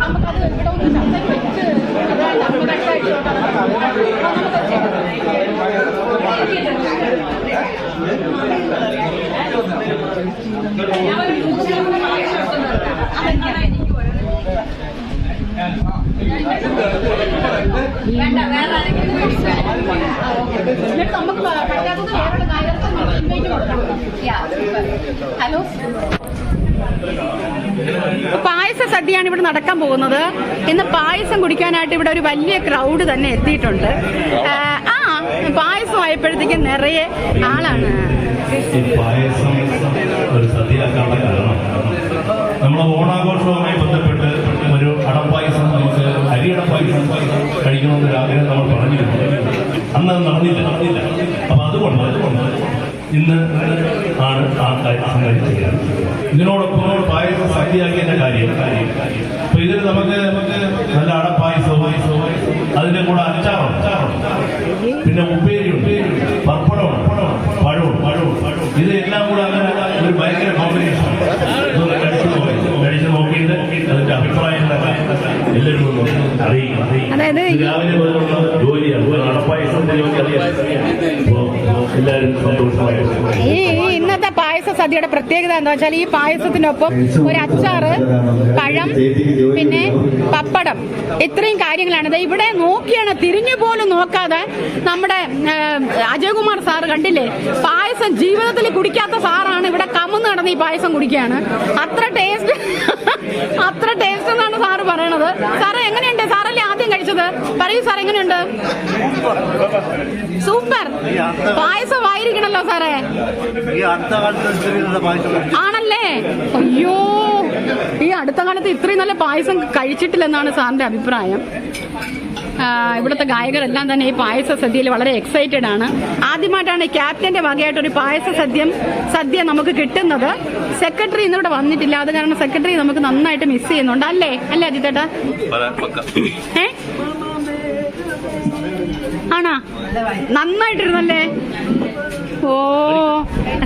നമുക്കത് ഇവിടെ ഒന്ന് ചർച്ചയ്ക്ക് ഹലോ പായസ സദ്യയാണ് ഇവിടെ നടക്കാൻ പോകുന്നത്. ഇന്ന് പായസം കുടിക്കാനായിട്ട് ഇവിടെ ഒരു വലിയ ക്രൗഡ് തന്നെ എത്തിയിട്ടുണ്ട്. ആ, പായസം ആയപ്പോഴത്തേക്കും നിറയെ ആളാണ്. പായസം ഒരു സദ്യയാക്കാനുള്ള കാരണം. നമ്മൾ ഓണാഘോഷവുമായി ബന്ധപ്പെട്ട് ഒരു അടപ്പായസം നമുക്ക് അരിയടപ്പായസം കഴിക്കണമെന്നൊരു ആഗ്രഹം നമ്മൾ പറഞ്ഞിരുന്നു. അന്ന് അത് നടന്നില്ല. ഇന്ന് ആണ് ആ ചെയ്യുന്നത് ഇതിനോടൊപ്പം പായസം സദ്യയാക്കിയതിന്റെ കാര്യം. അപ്പൊ ഇതിൽ നമുക്ക് നല്ല അടപ്പായസവും അതിന്റെ കൂടെ അച്ചാറും? പിന്നെ ഉപ്പേരിയുണ്ട് പപ്പടവും പഴവും പഴവും ഇത് എല്ലാം കൂടെ അങ്ങനെ ഒരു ഭയങ്കര കോമ്പിനേഷൻ കഴിച്ചു നോക്കിയിട്ട് അതിന്റെ അഭിപ്രായം എല്ലാവരും അറിയിക്കും രാവിലെ മുതലുള്ള ഈ ഇന്നത്തെ പായസ സദ്യയുടെ പ്രത്യേകത എന്താ വെച്ചാൽ ഈ പായസത്തിനൊപ്പം ഒരു അച്ചാറ് പഴം പിന്നെ പപ്പടം. ഇത്രയും കാര്യങ്ങളാണ്. ഇവിടെ നോക്കിയാണ് തിരിഞ്ഞു പോലും നോക്കാതെ നമ്മുടെ അജയകുമാർ സാറ് കണ്ടില്ലേ? പായസം ജീവിതത്തിൽ കുടിക്കാത്ത സാറാണ് ഇവിടെ കമന്ന് നടന്ന് ഈ പായസം കുടിക്കുകയാണ്. അത്ര ടേസ്റ്റ് അത്ര ടേസ്റ്റ് എന്നാണ് സാറ് പറയണത്. സാറ് എങ്ങനെയുണ്ട് കഴിച്ചത് പറയൂ സാർ എങ്ങനെയുണ്ട്? സൂപ്പർ. പായസം ആയിരിക്കണല്ലോ സാറേ. ആണല്ലേ? അയ്യോ. ഈ അടുത്ത കാലത്ത് ഇത്രയും നല്ല പായസം കഴിച്ചിട്ടില്ലെന്നാണ് സാറിന്റെ അഭിപ്രായം. ഇവിടുത്തെ ഗായകരെല്ലാം തന്നെ ഈ പായസ സദ്യയിൽ വളരെ എക്സൈറ്റഡ് ആണ്. ആദ്യമായിട്ടാണ് ക്യാപ്റ്റന്റെ വകയായിട്ട് ഒരു പായസ സദ്യം സദ്യ നമുക്ക് കിട്ടുന്നത്. സെക്രട്ടറി ഇന്നിവിടെ വന്നിട്ടില്ല. അത് കാരണം സെക്രട്ടറി നമുക്ക് നന്നായിട്ട് മിസ് ചെയ്യുന്നുണ്ട്. അല്ലേ? അല്ലേ അജിത്തേട്ടാ? ആണാ? നന്നായിട്ടിരുന്നല്ലേ? ഓ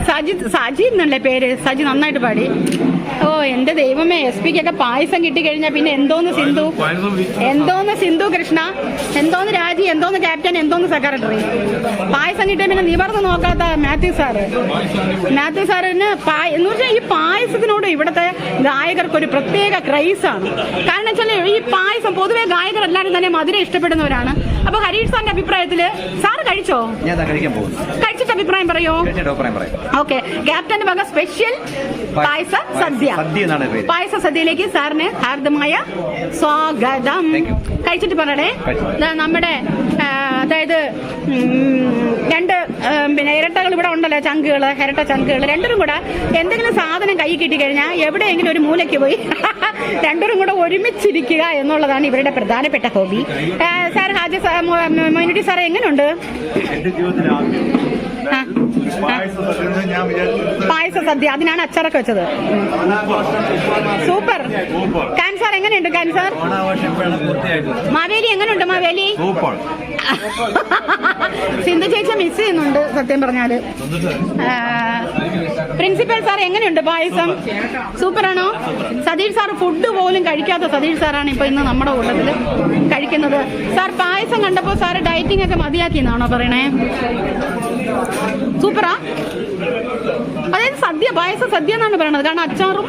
സജിത് സജി എന്നല്ലേ പേര്? സജി നന്നായിട്ട് പാടി. ഓ എന്റെ ദൈവമേ എസ് പിക്കൊക്കെ പായസം കിട്ടിക്കഴിഞ്ഞാ പിന്നെ എന്തോന്ന് സിന്ധു? എന്തോന്ന് സിന്ധു കൃഷ്ണ? എന്തോന്ന് രാജി എന്തോന്ന് ക്യാപ്റ്റൻ എന്തോന്ന് സെക്രട്ടറി? പായസം കിട്ടിയ പിന്നെ നിവർന്ന് നോക്കാത്ത മാത്യു സാറ്. മാത്യു സാറിന് പായ എന്ന് വെച്ചാൽ ഈ പായസത്തിനോട് ഇവിടുത്തെ ഗായകർക്ക് ഒരു പ്രത്യേക ആണ് കാരണം വെച്ചാൽ ഈ പായസം പൊതുവെ ഗായകർ എല്ലാവരും തന്നെ മധുരം ഇഷ്ടപ്പെടുന്നവരാണ്. അപ്പൊ ഹരീഷ് സാറിന്റെ അഭിപ്രായത്തിൽ സാറ് കഴിച്ചോ? ഞാൻ കഴിക്കാൻ പോകുന്നു. കഴിച്ചിട്ട് അഭിപ്രായം അഭിപ്രായം പറയോ? ഓക്കെ. ക്യാപ്റ്റന്റെ വക സ്പെഷ്യൽ പായസ സദ്യ. സദ്യ എന്നാണ് പേര്. പായസ സദ്യയിലേക്ക് സാറിന് ഹാർദമായ സ്വാഗതം. കഴിച്ചിട്ട് പറയണേ. ദാ നമ്മുടെ അതായത് രണ്ട് പിന്നെ ഇരട്ടകൾ ഇവിടെ ഉണ്ടല്ലോ ചങ്കുകൾ ഇരട്ട ചങ്കുകൾ രണ്ടും കൂടെ എന്തെങ്കിലും സാധനം കൈ കിട്ടി കഴിഞ്ഞാൽ എവിടെയെങ്കിലും ഒരു മൂലയ്ക്ക് പോയി രണ്ടും കൂടെ ഒരുമിച്ചിരിക്കുക എന്നുള്ളതാണ് ഇവരുടെ പ്രധാനപ്പെട്ട hobby. Sir Haji sir Moinutty sir എങ്ങനെയുണ്ട് പായസം സദ്യ. അതിനാണ് അച്ചാറൊക്കെ വെച്ചത്. സൂപ്പർ. കാൻസർ എങ്ങനെയുണ്ട് കാൻസർ? മാവേലി എങ്ങനെയുണ്ട് മാവേലി? സിന്ധു ചേച്ചി മിസ് ചെയ്യുന്നുണ്ട് സത്യം പറഞ്ഞാൽ. പ്രിൻസിപ്പൽ സാർ എങ്ങനെയുണ്ട് പായസം? സൂപ്പറാണോ? സതീഷ് സാർ ഫുഡ് പോലും കഴിക്കാത്ത സതീഷ് സാറാണ് ഇപ്പൊ ഇന്ന് നമ്മുടെ കൂട്ടത്തിൽ കഴിക്കുന്നത്. സാർ പായസം കണ്ടപ്പോ സാർ ഡയറ്റിംഗ് ഒക്കെ മതിയാക്കിയെന്നാണോ പറയണേ? സൂപ്പറാ. അതായത് സദ്യ പായസം സദ്യ എന്നാണ് പറയണത്. കാരണം അച്ചാറും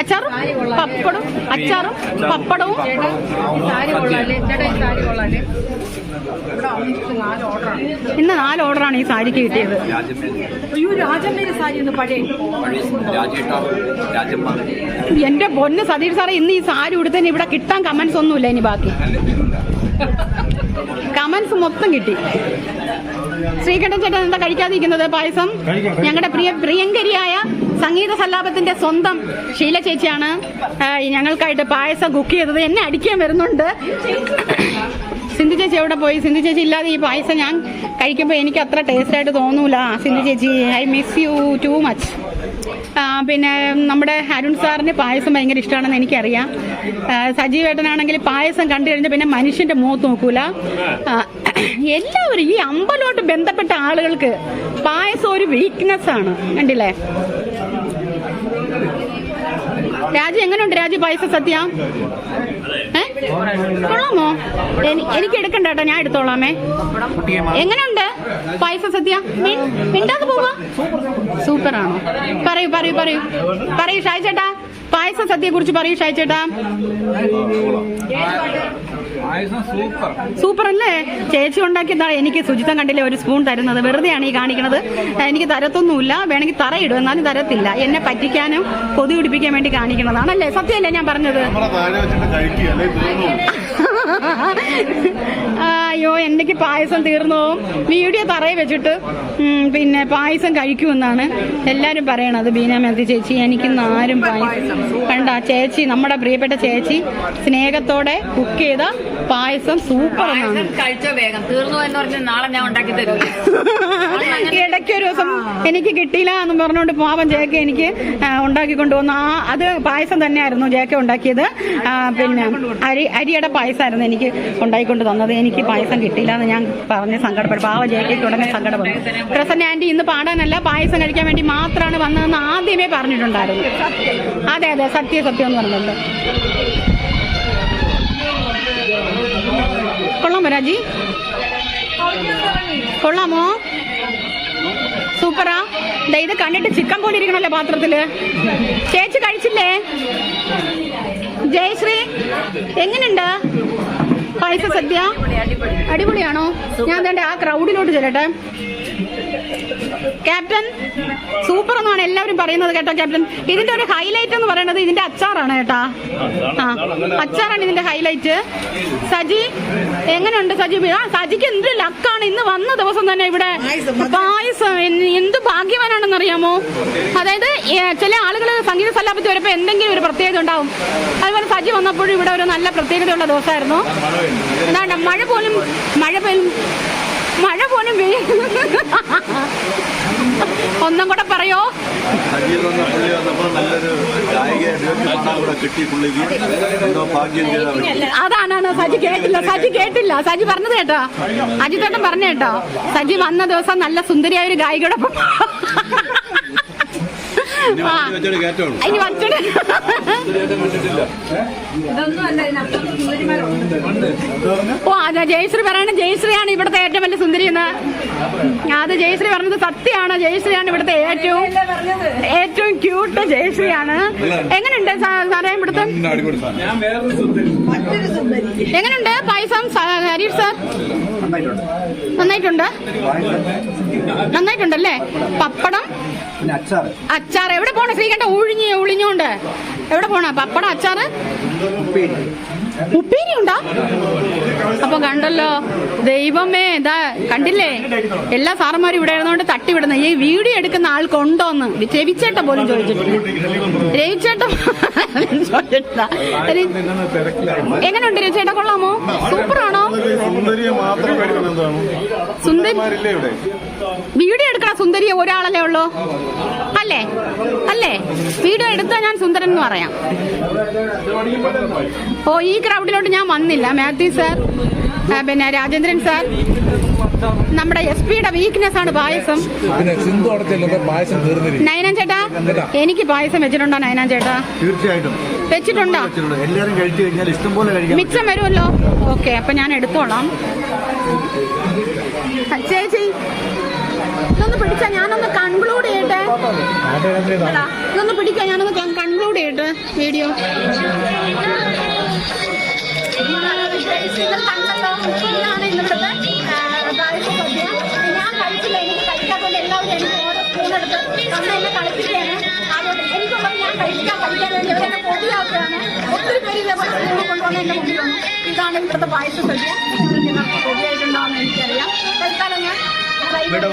അച്ചാറും പപ്പടും അച്ചാറും പപ്പടവും. ഇന്ന് നാല് ഓർഡറാണ് ഈ സാരിക്ക് കിട്ടിയത്. എന്റെ പൊന്ന് സതീഷ് സാറേ ഇന്ന് ഈ സാരി ഉടുത്തതിന് ഇവിടെ കിട്ടാൻ കമന്റ്സ് ഒന്നുമില്ല ഇനി ബാക്കി. കമന്റ്സ് മൊത്തം കിട്ടി. ശ്രീകണ്ഠൻ ചേട്ടൻ എന്താ കഴിക്കാതിരിക്കുന്നത്? പായസം? ഞങ്ങളുടെ പ്രിയ പ്രിയങ്കരിയായ സംഗീത സല്ലാപത്തിന്റെ സ്വന്തം ഷീല ചേച്ചിയാണ്. ഞങ്ങൾക്കായിട്ട് പായസം കുക്ക് ചെയ്തത്. എന്നെ അടിക്കാൻ വരുന്നുണ്ട്. സിന്ധു ചേച്ചി എവിടെ പോയി? സിന്ധു ചേച്ചി ഇല്ലാതെ ഈ പായസം ഞാൻ കഴിക്കുമ്പോൾ എനിക്ക് അത്ര ടേസ്റ്റ് ആയിട്ട് തോന്നൂല. സിന്ധു ചേച്ചി I miss you too much. പിന്നെ നമ്മുടെ അരുൺ സാറിന് പായസം ഭയങ്കര ഇഷ്ടമാണെന്ന് എനിക്കറിയാം. സജീവേട്ടനാണെങ്കിൽ പായസം കണ്ടു കഴിഞ്ഞാൽ പിന്നെ മനുഷ്യന്റെ മുഖത്ത് നോക്കൂല. എല്ലാവരും ഈ അമ്പലമായിട്ട് ബന്ധപ്പെട്ട ആളുകൾക്ക് പായസം ഒരു വീക്ക്നെസ് ആണ്. കണ്ടില്ലേ? രാജു എങ്ങനെയുണ്ട് രാജു പൈസ സത്യ? കൊള്ളാമോ? എനിക്ക് എടുക്കണ്ട കേട്ടോ ഞാൻ എടുത്തോളാമേ. എങ്ങനെയുണ്ട് പൈസ സത്യ? മിണ്ടാക്ക് പോവാ? സൂപ്പറാണോ? പറയൂ പറയൂ പറയൂ. പറയൂ ഷായ് ചേട്ടാ. പായസം സദ്യയെ കുറിച്ച് പറയൂ ഷായ് ചേട്ടാ. പായസം സൂപ്പർ. സൂപ്പർ അല്ലേ ചേച്ചി ഉണ്ടാക്കിയതാണ് എനിക്ക് ശുചിത്വം കണ്ടില്ല ഒരു സ്പൂൺ തരുന്നത്? വെറുതെയാണ് ഈ കാണിക്കുന്നത് എനിക്ക് തരത്തൊന്നുമില്ല. വേണമെങ്കിൽ തറയിടും. എന്നാലും തരത്തില്ല. എന്നെ പറ്റിക്കാനും കൊതി പിടിപ്പിക്കാൻ വേണ്ടി കാണിക്കുന്നതാണല്ലേ സത്യമല്ലേ ഞാൻ പറഞ്ഞത്? അയ്യോ എനിക്ക് പായസം തീർന്നോ? വീഡിയോ തറയിൽ വെച്ചിട്ട് പിന്നെ പായസം കഴിക്കുമെന്നാണ് എല്ലാരും പറയണത്. ബീന മേത്തി ചേച്ചി എനിക്കിന്ന് ആരും പായസം കണ്ട ചേച്ചി നമ്മുടെ പ്രിയപ്പെട്ട ചേച്ചി സ്നേഹത്തോടെ കുക്ക് ചെയ്ത പായസം സൂപ്പർ കഴിച്ചോ വേഗം. തീർന്നു എന്ന് പറഞ്ഞാൽ നാളെ ഞാൻ ഉണ്ടാക്കി തരും ഇടയ്ക്ക് ഒരു ദിവസം എനിക്ക് കിട്ടിയില്ല എന്ന് പറഞ്ഞുകൊണ്ട് പാവം ജേക്ക എനിക്ക് ഉണ്ടാക്കി കൊണ്ടുവന്നു ആ അത് പായസം തന്നെയായിരുന്നു ജേക്ക ഉണ്ടാക്കിയത്. പിന്നെ അരി അരിയുടെ പായസമായിരുന്നു എനിക്ക് ഉണ്ടാക്കിക്കൊണ്ട് തന്നത്. എനിക്ക് പായസം കിട്ടിയില്ല എന്ന് ഞാൻ പറഞ്ഞ് സങ്കടപ്പെട്ടു. പാവം ജേക്കയ്ക്ക് ഉടനെ സങ്കടപ്പെട്ടു പ്രസന്ന ആന്റി ഇന്ന് പാടാനല്ല പായസം കഴിക്കാൻ വേണ്ടി മാത്രമാണ് വന്നതെന്ന് ആദ്യമേ പറഞ്ഞിട്ടുണ്ടായിരുന്നു. അതെ അതെ സത്യ സത്യം എന്ന് പറഞ്ഞല്ലോ. കൊള്ളാമോ കൊള്ളാമോ? സൂപ്പറാ. ദാ ഇത് കണ്ടിട്ട് ചിക്കൻ പോലെ ഇരിക്കണല്ലേ പാത്രത്തിൽ? ചേച്ചി കഴിച്ചില്ലേ? ജയശ്രീ എങ്ങനെയുണ്ട് പൈസ സദ്യ? അടിപൊളിയാണോ? ഞാൻ വേണ്ട ആ ക്രൗഡിലോട്ട് ചെല്ലട്ടെ. ക്യാപ്റ്റൻ സൂപ്പർ എന്നാണ് എല്ലാവരും പറയുന്നത് കേട്ടോ ക്യാപ്റ്റൻ ഇതിന്റെ ഒരു ഹൈലൈറ്റ് എന്ന് പറയുന്നത് ഇതിന്റെ അച്ചാറാണ് കേട്ടാ. ആ അച്ചാറാണ് ഇതിന്റെ ഹൈലൈറ്റ് സജി എങ്ങനെയുണ്ട് സജി? ആ സജിക്ക് എന്ത് ലക്കാണ് ഇന്ന് വന്ന ദിവസം തന്നെ ഇവിടെ പായസം എന്ത് ഭാഗ്യവാനാണെന്ന് അറിയാമോ? അതായത് ചില ആളുകൾ സംഗീത സല്ലാപത്തിൽ വരുമ്പോൾ എന്തെങ്കിലും ഒരു പ്രത്യേകത ഉണ്ടാവും. അതുപോലെ സജി വന്നപ്പോഴും ഇവിടെ ഒരു നല്ല പ്രത്യേകതയുള്ള ദിവസമായിരുന്നു. എന്താണ് മഴ പോലും മഴ പോലും മഴ പോലും ഒന്നും കൂടെ പറയോ? അതാണ് സജി കേട്ടില്ല സജി കേട്ടില്ല. സജി പറഞ്ഞത് കേട്ടോ. അജിത്തേട്ടൻ പറഞ്ഞ കേട്ടോ. സജി വന്ന ദിവസം നല്ല സുന്ദരിയായ ഒരു ഗായികയോടൊപ്പം ഇനി ആ, വണ്ടി വെച്ചൊരു കയറ്റമുള്ളൂ ഇനി വച്ചിട്ട് ഇതൊന്നും അല്ല ഓ അതെ ജയശ്രീ പറയണ ജയശ്രീയാണ് ഇവിടുത്തെ ഏറ്റവും വലിയ സുന്ദരി എന്ന്. അത് ജയശ്രീ പറഞ്ഞത് സത്യമാണ്. ജയശ്രീയാണ് ഇവിടുത്തെ ഏറ്റവും പറഞ്ഞത്. ഏറ്റവും ക്യൂട്ട് ജയശ്രീയാണ് എങ്ങനെയുണ്ട് സാറേ ഇവിടുത്തെ? എങ്ങനെയുണ്ട് പായസം ഹരീഷ് സാർ? നന്നായിട്ടുണ്ട്. നന്നായിട്ടുണ്ടല്ലേ പപ്പടം? അച്ചാർ എവിടെ പോണ ശ്രീകണ്ഠ? ഒഴിഞ്ഞ് ഒളിഞ്ഞോണ്ട് എവിടെ പോണ? പപ്പടം അച്ചാറ്? ഉപ്പേരി ഉണ്ടാ അപ്പൊ കണ്ടല്ലോ ദൈവമേ ഇതാ കണ്ടില്ലേ? എല്ലാ സാറന്മാരും ഇവിടെ ഇരുന്നോണ്ട് തട്ടിവിടുന്ന ഈ വീഡിയോ എടുക്കുന്ന ആൾക്കുണ്ടോന്ന്. രവിച്ചേട്ട പോലും ചോദിച്ചിട്ടില്ല. രവിച്ചേട്ട എങ്ങനെയുണ്ട് രവിച്ചേട്ട? കൊള്ളാമോ? സൂപ്പറാണോ? സുന്ദരി വീഡിയോ സുന്ദരിയെ ഒരാളല്ലേ ഉള്ളൂ? അല്ലേ? അല്ലേ? വീഡിയോ എടുത്താൽ ഞാൻ സുന്ദരൻ എന്ന് പറയാം. ഓ ഈ ക്രൗഡിലോട്ട് ഞാൻ വന്നില്ല. മാത്യു സാർ പിന്നെ രാജേന്ദ്രൻ സാർ നമ്മുടെ എസ് പിയുടെ വീക്ക്നെസ് ആണ് പായസം. നയനാൻ ചേട്ടാ എനിക്ക് പായസം വെച്ചിട്ടുണ്ടോ നയനാൻ ചേട്ടാ? തീർച്ചയായിട്ടും. വെച്ചിട്ടുണ്ടോ? മിച്ചം വരുമല്ലോ. ഓക്കെ അപ്പൊ ഞാൻ എടുത്തോളാം. ചേച്ചി ഇതൊന്ന് പിടിച്ചാ ഞാനൊന്ന് കൺക്ലൂഡ് ചെയ്യട്ടെ? ഇതൊന്ന് പിടിക്കാ ഞാനൊന്ന് കൺക്ലൂഡ് ചെയ്യട്ടെ വീഡിയോ. ഇതാണ് ഇപ്പോഴത്തെ പായസം പായസ സദ്യ. ഞാൻ കഴിച്ചില്ല എനിക്ക് എല്ലാവരും എനിക്ക് ഓരോ സ്പൂൺ എടുത്ത് തന്നെ എന്നെ കളിപ്പിക്കുകയാണ് അതുകൊണ്ട് എനിക്കുള്ളത് ഞാൻ കഴിക്കാൻ കഴിക്കാൻ വേണ്ടി അവരെന്നെ പൊടിയാക്കുകയാണ് ഒത്തിരി പേര് ഇതേപോലെ സ്പൂൺ കൊണ്ടുവന്ന് എന്റെ മുമ്പിൽ വന്നു ഇതാണ് ഇവിടുത്തെ പായസ സദ്യ പൊടിയായിട്ടുണ്ടാവുമെന്ന് എനിക്കറിയാം. തൽക്കാലം ഞാൻ बेटा